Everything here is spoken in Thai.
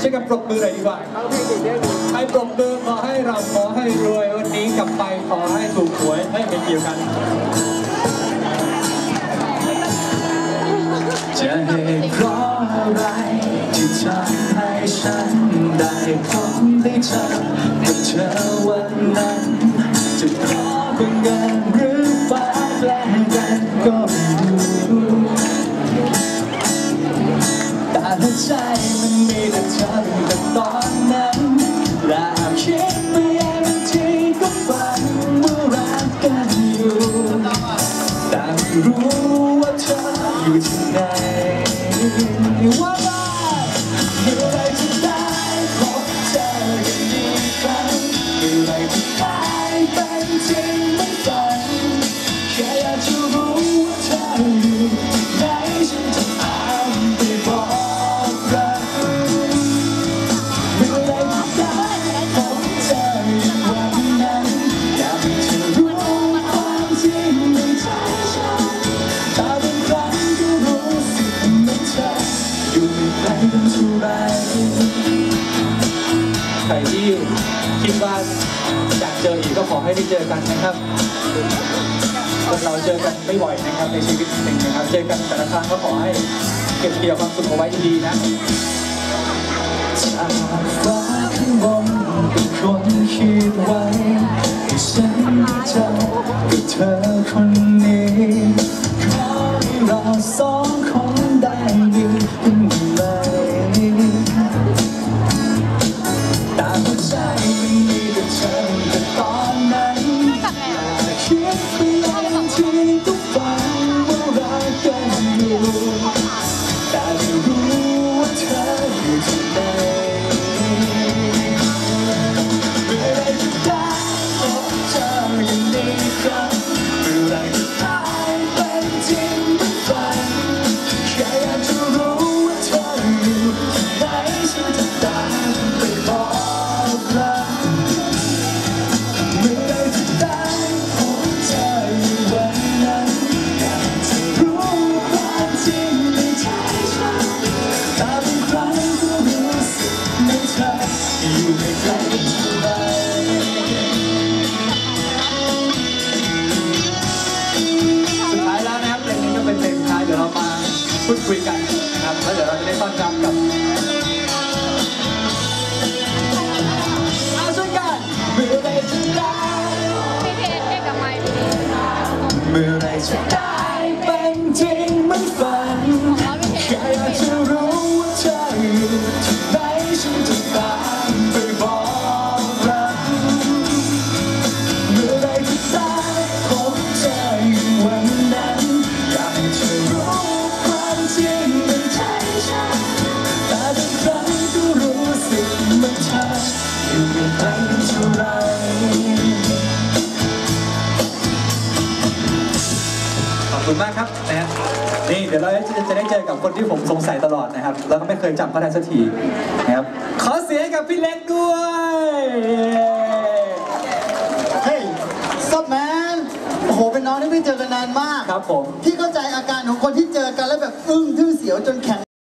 ช่วยกันปรบมือหน่อยดีกว่าให้ปรบมือขอให้เราขอให้รวยวันนี้กลับไปขอให้ถูกหวยไม่เป็นเกี่ยวกันจะเหตุเพราะอะไรที่ทำให้ฉันได้พบได้เจอกับเธอวันนั้นจะเพราะบังเอิญหรือฟ้าแปลงกันก็ไม่รู้แต่หัวใจ แต่เธอตั้งแต่ตอนนั้นและคิดไปเองบางทีก็ฝันว่ารักกันอยู่แต่ไม่รู้ว่าเธออยู่ที่ไหนว่าบ้างเมื่อไรจะได้ ใครที่คิดว่าอยากเจออีกก็ขอให้ได้เจอกันนะครับคนเราเจอกันไม่บ่อยนะครับในชีวิตจริงนะครับ เจอกันแต่ละครั้งก็ขอให้เก็บเกี่ยวความสุขเอาไว้ดีๆนะฟ้าข้างบนเป็นคนคิดไว้ให้ฉันได้เจอกับเธอคนนี้ขอให้เราสอง แพูดคุยกันนะครับแล้วเดี๋ยวเราจะได้ต้อนรับกับอาช่วยกันเมื่อไรจะได้ พี่เพชรเด็กกับไม้พี่เพชรเมื่อไรจะได้ คุณมากครับนะฮะนี่เดี๋ยวเราจะจะได้เจอกับคนที่ผมสงสัยตลอดนะครับ แล้วก็ไม่เคยจำเขาได้สักทีนะครับ ขอเสียงให้กับพี่เล็กด้วย เฮ้ยซับแมนโอ้โห เป็นน้องที่ไม่เจอกันนานมาก ครับผม พี่เข้าใจอาการของคนที่เจอกันแล้วแบบอึ้งทึ่งเสียวจนแข็ง